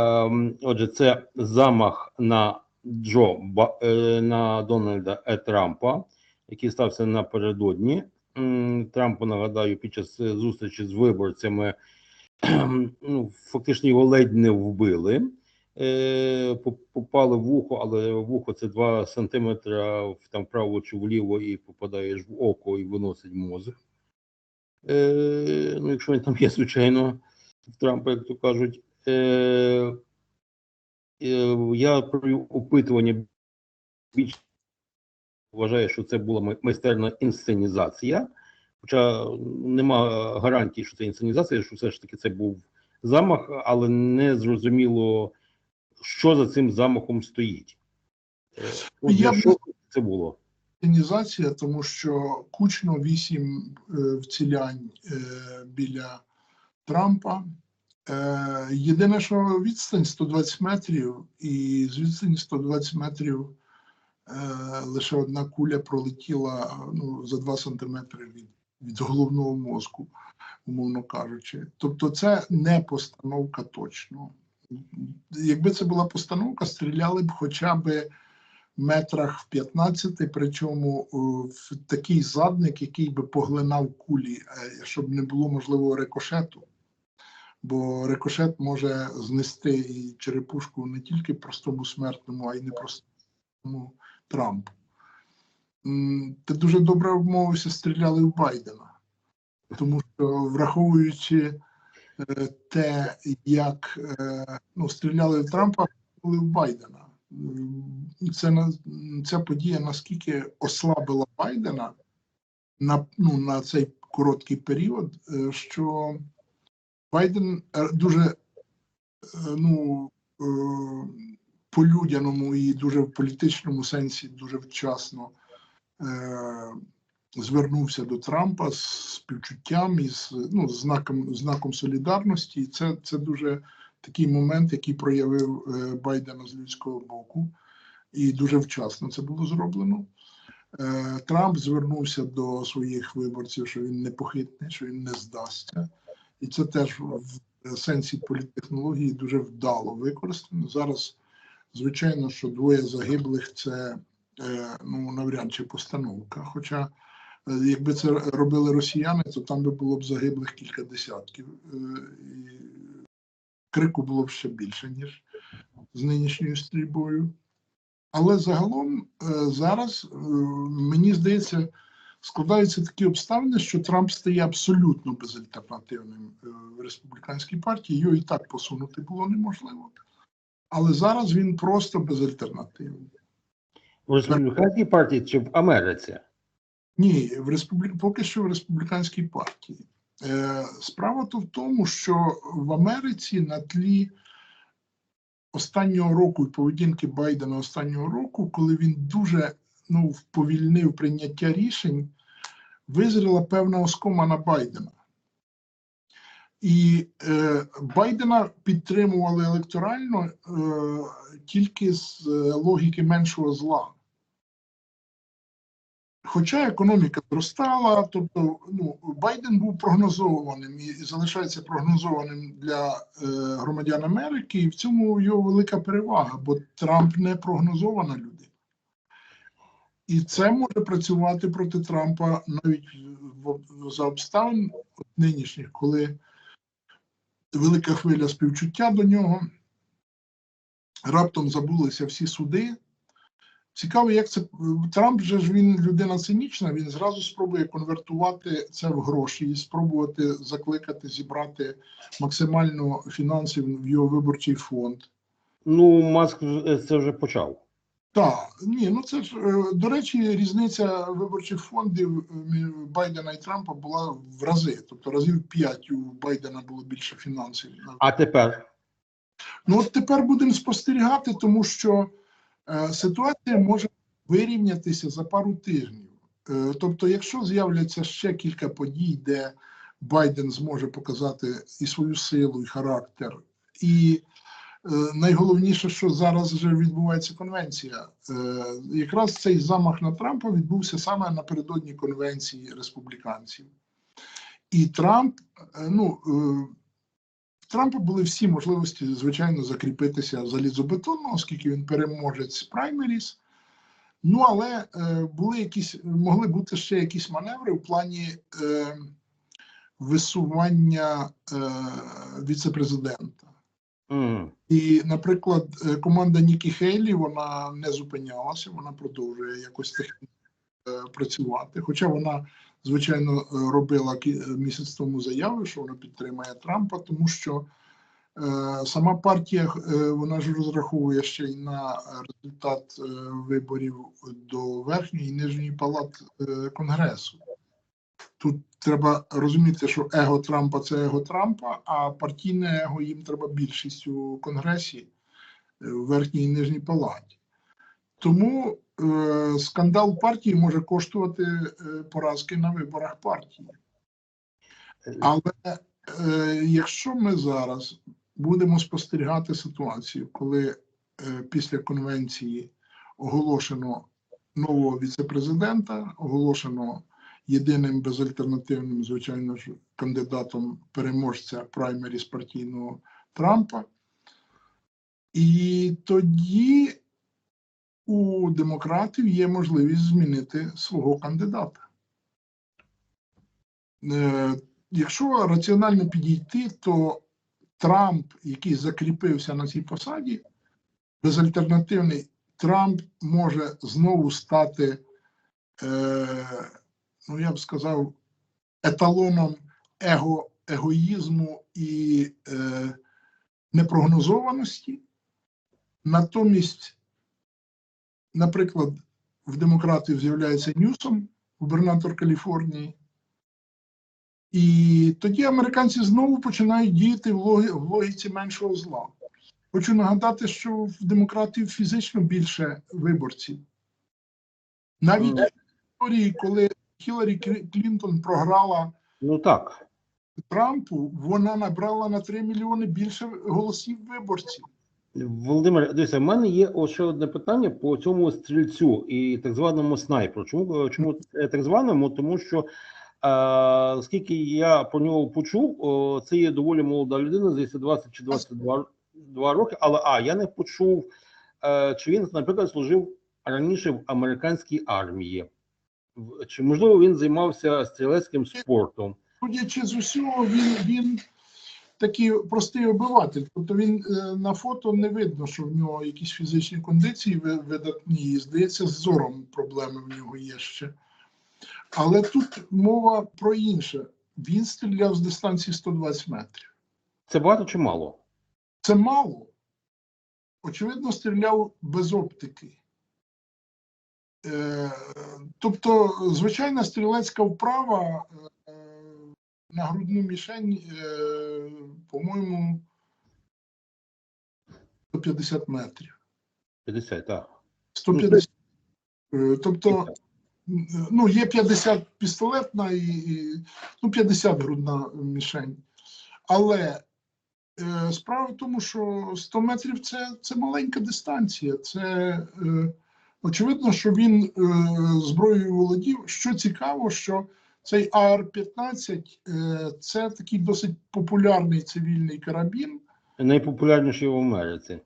Ем, Отже, це замах на Джо е, на Дональда Е. Трампа, який стався напередодні. Трампу нагадаю, під час зустрічі з виборцями ну, фактично його ледь не вбили. Е, Попали в вухо, але вухо це 2 сантиметри там вправо чи вліво, і попадаєш в око і виносить мозок. Ну, якщо він там є, звичайно, в Трампа, як то кажуть. Е, е, я провів опитування більш вважаю, що це була майстерна інсценізація. Хоча нема гарантії, що це інсценізація, що все ж таки це був замах, але не зрозуміло, що за цим замахом стоїть. Е, Я б- що це було? Організація, тому що кучно вісім е, вцілянь е, біля Трампа. Е, єдине, що відстань 120 метрів, і з відстані 120 метрів е, лише одна куля пролетіла ну, за 2 сантиметри від, від головного мозку, умовно кажучи. Тобто, це не постановка точно. Якби це була постановка, стріляли б хоча б метрах в 15, причому в такий задник, який би поглинав кулі, е, щоб не було можливого рикошету. Бо рикошет може знести і черепушку не тільки простому смертному, а й непростому Трампу. Ти дуже добре обмовився, стріляли в Байдена. Тому що, враховуючи е, те, як е, ну, стріляли в Трампа, стріляли в Байдена. Це ця подія наскільки ослабила Байдена на, ну, на цей короткий період, е, що Байден е, дуже е, ну, е, по-людяному і дуже в політичному сенсі дуже вчасно звернувся до Трампа з співчуттям і з ну, знаком, знаком солідарності. І це, це дуже такий момент, який проявив Байдена з людського боку, і дуже вчасно це було зроблено. Трамп звернувся до своїх виборців, що він непохитний, що він не здасться. І це теж в сенсі політтехнології дуже вдало використано. Зараз, звичайно, що двоє загиблих це е, ну, навряд чи постановка. Хоча, е, якби це робили росіяни, то там би було б загиблих кілька десятків. Е, і крику було б ще більше, ніж з нинішньою стрільбою. Але загалом зараз мені здається, складаються такі обставини, що Трамп стає абсолютно безальтернативним е, в республіканській партії. Його і так посунути було неможливо. Але зараз він просто безальтернативний. В республіканській партії чи в Америці? Ні, в республік... поки що в республіканській партії. Е, справа то в тому, що в Америці на тлі останнього року і поведінки Байдена останнього року, коли він дуже ну, вповільнив прийняття рішень, визріла певна оскома на Байдена. І е, Байдена підтримували електорально е, тільки з е, логіки меншого зла. Хоча економіка зростала, тобто ну, Байден був прогнозованим і залишається прогнозованим для е, громадян Америки, і в цьому його велика перевага, бо Трамп не прогнозована людина. І це може працювати проти Трампа навіть за обставин нинішніх, коли велика хвиля співчуття до нього, раптом забулися всі суди. Цікаво, як це Трамп же ж він людина цинічна, він зразу спробує конвертувати це в гроші і спробувати закликати зібрати максимально фінансів в його виборчий фонд. Ну, Маск е, це вже почав. Так, ні, ну це ж е, до речі, різниця виборчих фондів е, Байдена і Трампа була в рази. Тобто разів п'ять у Байдена було більше фінансів. А тепер Ну от тепер будемо спостерігати, тому що е, ситуація може вирівнятися за пару тижнів. Е, тобто, якщо з'являться ще кілька подій, де Байден зможе показати і свою силу, і характер, і найголовніше, що зараз вже відбувається конвенція. Е, якраз цей замах на Трампа відбувся саме напередодні конвенції республіканців. І Трамп, е, ну. Е, Трампа були всі можливості, звичайно, закріпитися залізобетонно, оскільки він переможець праймеріс. Ну, але е, були якісь, могли бути ще якісь маневри в плані е, висування е, віцепрезидента. Мгм. І, наприклад, е, команда Нікі Хейлі вона не зупинялася, вона продовжує якось технічно е, працювати. Хоча вона, звичайно, е, робила місяць тому заяви, що вона підтримує Трампа, тому що сама партія вона ж розраховує ще й на результат виборів до верхньої і нижньої палат Конгресу. Тут треба розуміти, що его Трампа це его Трампа, а партійне его їм треба більшість у Конгресі е, в верхній і нижній палаті. Тому е, скандал партії може коштувати е, поразки на виборах партії. Але е, якщо ми зараз будемо спостерігати ситуацію, коли е, після конвенції оголошено нового віцепрезидента, оголошено єдиним безальтернативним, звичайно ж, кандидатом переможця праймері з партійного Трампа, і тоді у демократів є можливість змінити свого кандидата. Е, Якщо раціонально підійти, то Трамп, який закріпився на цій посаді, безальтернативний Трамп може знову стати, е, ну я б сказав, еталоном его, егоїзму і е, непрогнозованості. Натомість, наприклад, в демократів з'являється Ньюсом, губернатор Каліфорнії. І тоді американці знову починають діяти в, логі, в логіці меншого зла. Хочу нагадати, що в демократів фізично більше виборців. Навіть в історії, коли Хіларі Клі- Клінтон програла Ну так. Трампу, вона набрала на 3 мільйони більше голосів виборців. Володимир, дивіться, в мене є ще одне питання по цьому стрільцю і так званому снайперу. Чому чому е, так званому? Тому що е, скільки я про нього почув, о, це є доволі молода людина, здається, 20 чи 22 два роки. Але а я не почув, е, чи він, наприклад, служив раніше в американській армії, чи можливо він займався стрілецьким спортом. Судячи з усього, він, він такий простий обиватель. Тобто він е, на фото не видно, що в нього якісь фізичні кондиції видатні. І, Здається, з зором проблеми в нього є ще. Але тут мова про інше. Він стріляв з дистанції 120 метрів. Це багато чи мало? Це мало. Очевидно, стріляв без оптики. Е, тобто, звичайна стрілецька вправа е, на грудну мішень, е, по-моєму, 150 метрів. 50, так. 150. Е, Тобто, ну, є 50 пістолетна і, і ну, 50 грудна мішень. Але справа в тому, що 100 метрів це, це маленька дистанція. Це очевидно, що він е, зброєю володів. Що цікаво, що цей АР-15 е, це такий досить популярний цивільний карабін. Найпопулярніший в Америці.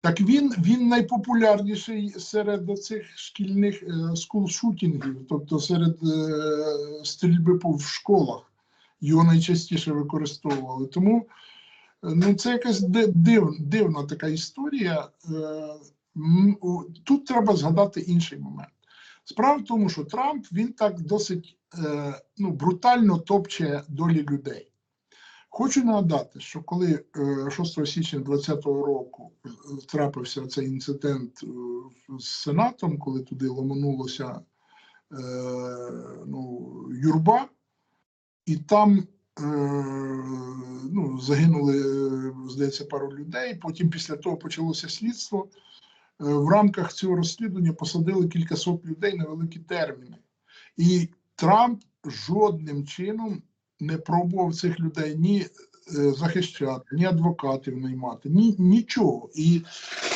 Так він, він найпопулярніший серед цих шкільних е, скулшутінгів, тобто серед е, стрільби по в школах. Його найчастіше використовували. Тому е, ну, це якась див, дивна така історія. Е, Тут треба згадати інший момент. Справа в тому, що Трамп він так досить е, ну, брутально топче долі людей. Хочу нагадати, що коли е, 6 січня 2020 року е, трапився цей інцидент е, з Сенатом, коли туди ломанулося е, ну, юрба, і там е, ну, загинули, е, здається, пару людей. Потім після того почалося слідство. Е, В рамках цього розслідування посадили кількасот людей на великі терміни. І Трамп жодним чином не пробував цих людей ні е, захищати, ні адвокатів наймати, ні нічого. І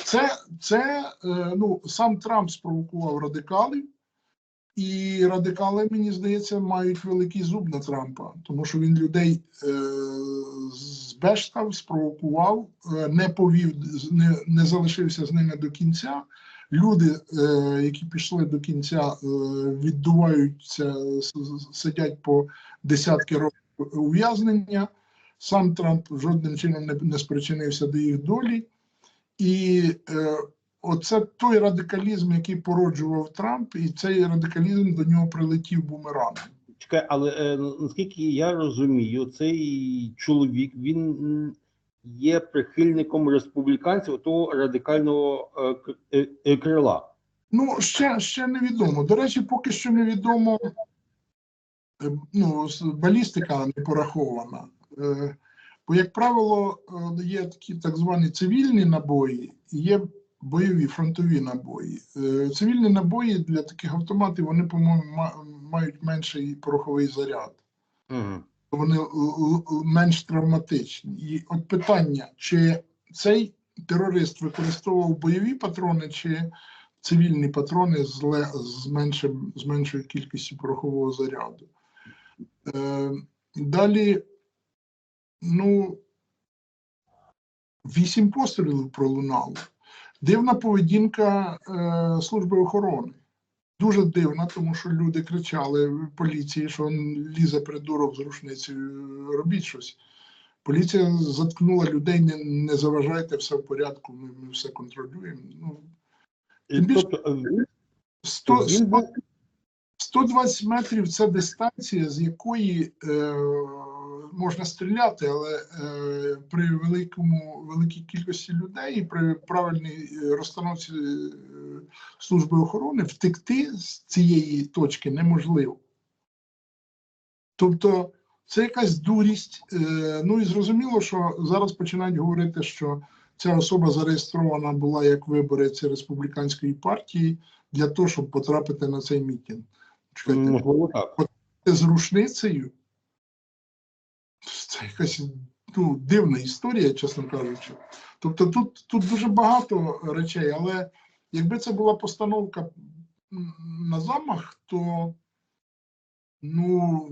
це, це е, ну, сам Трамп спровокував радикалів, і радикали, мені здається, мають великий зуб на Трампа, тому що він людей е, збештав, спровокував, е, не повів, не, не залишився з ними до кінця. Люди, е, які пішли до кінця, е, віддуваються, сидять по десятки років ув'язнення. Сам Трамп жодним чином не, не спричинився до їх долі. І е, оце той радикалізм, який породжував Трамп, і цей радикалізм до нього прилетів бумерангом. Чекай, але е, наскільки я розумію, цей чоловік він є прихильником республіканців того радикального е, е, е, крила. Ну, ще, ще невідомо. До речі, поки що невідомо. е, Ну, балістика не порахована. Е, Бо, як правило, є такі так звані цивільні набої, є бойові фронтові набої. Е, Цивільні набої для таких автоматів вони, по-моєму, мають менший пороховий заряд. Угу. вони менш травматичні. І от питання, чи цей терорист використовував бойові патрони, чи цивільні патрони з, з, меншим, з меншою кількістю порохового заряду. Е, далі, ну, вісім пострілів пролунало. Дивна поведінка е, служби охорони. Дуже дивна, тому що люди кричали поліції, що лізе придурок з рушницею, робіть щось. Поліція заткнула людей, не, не заважайте, все в порядку, ми, ми все контролюємо. Ну, Тим більше- Тобто е, 100, 100, 120 метрів це дистанція, з якої е, можна стріляти, але е, при великому, великій кількості людей і при правильній е, розстановці е, служби охорони втекти з цієї точки неможливо. Тобто це якась дурість. Е, ну і зрозуміло, що зараз починають говорити, що ця особа зареєстрована була як виборець республіканської партії для того, щоб потрапити на цей мітинг. Чекайте, з рушницею. Це якась ну, дивна історія, чесно кажучи. Тобто тут, тут дуже багато речей, але якби це була постановка на замах, то ну,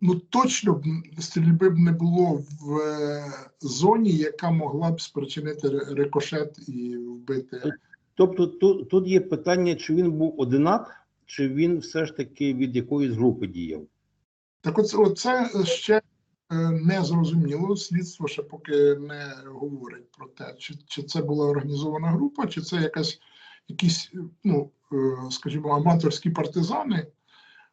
ну точно б стрільби б не було в е, зоні, яка могла б спричинити рикошет і вбити. Тобто тут, тут є питання, чи він був одинак, чи він все ж таки від якоїсь групи діяв. Так оце, оце ще не зрозуміло. Слідство ще поки не говорить про те, чи, чи це була організована група, чи це якась якісь, ну, е, скажімо, аматорські партизани.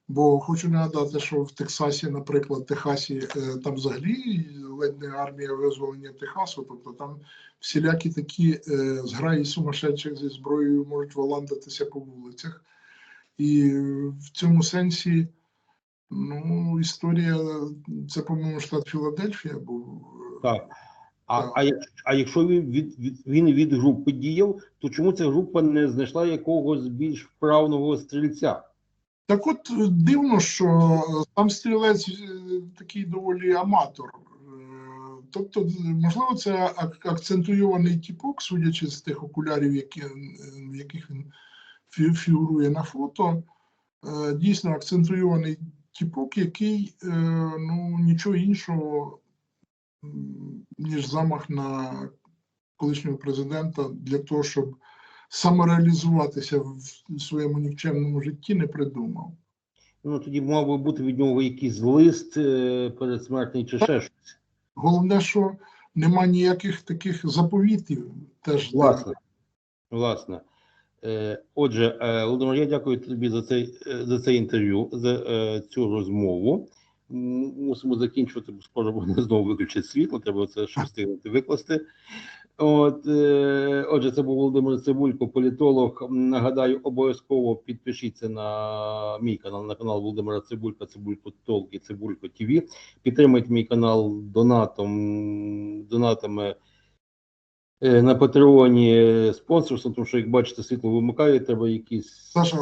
Бо хочу нагадати, що в Техасі, наприклад, Техасі, е, там взагалі ледь не армія визволення Техасу, тобто там всілякі такі е, зграї сумасшедших зі зброєю можуть валандатися по вулицях. І в цьому сенсі Ну, історія, це, по-моєму, штат Філадельфія був. Так. А, Так. а, а якщо він від, від, він від групи діяв, то чому ця група не знайшла якогось більш вправного стрільця? Так от е, дивно, що там стрілець е, такий доволі аматор. Е, Тобто, можливо, це акцентуйований тіпок, судячи з тих окулярів, які, е, в яких він фігурує на фото. Е, Дійсно акцентуйований тіпок, який е, ну, нічого іншого, ніж замах на колишнього президента для того, щоб самореалізуватися в своєму нікчемному житті, не придумав. Ну тоді мав би бути від нього якийсь лист е, передсмертний чи ще щось. Головне, що нема ніяких таких заповітів. Теж Власне. Власне. Е, Отже, е, Володимир, я дякую тобі за цей е, за це інтерв'ю, за цю розмову. Мусимо закінчувати, бо скоро буде знову виключить світло, треба це ще встигнути викласти. От, отже, це був Володимир Цибулько, політолог. Нагадаю, обов'язково підпишіться на мій канал, на канал Володимира Цибулька, Цибулько Толк і Цибулько ТВ. Підтримайте мій канал донатом, донатами на Патреоні е, спонсорством, тому що, як бачите, світло вимикає, треба якісь. Саша,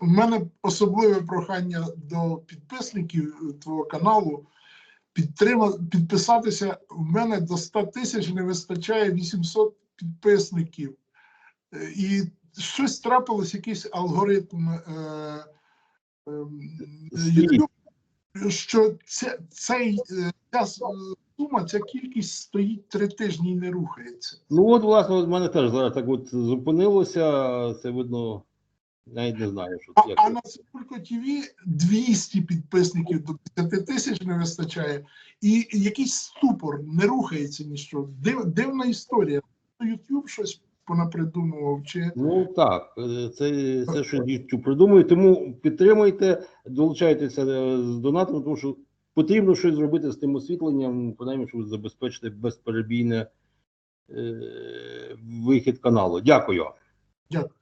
в мене особливе прохання до підписників твого каналу. Підтрима, підписатися. В мене до 100 тисяч не вистачає 800 підписників. Е, І щось трапилось, якийсь алгоритм е, ем, YouTube, що це, цей, е, ця сума, ця кількість стоїть три тижні і не рухається. Ну от, власне, в мене теж зараз так от зупинилося. Це видно, навіть не знаю, що А, а на Цибулько ТВ 200 підписників до 50 тисяч не вистачає, і якийсь ступор, не рухається нічого. Див, дивна історія. YouTube щось понапридумував, чи Ну так, е, це, це що YouTube придумує. Тому підтримуйте, долучайтеся е, з донатом, тому що потрібно щось зробити з тим освітленням, принаймні, щоб забезпечити безперебійне е, вихід каналу. Дякую. Дякую.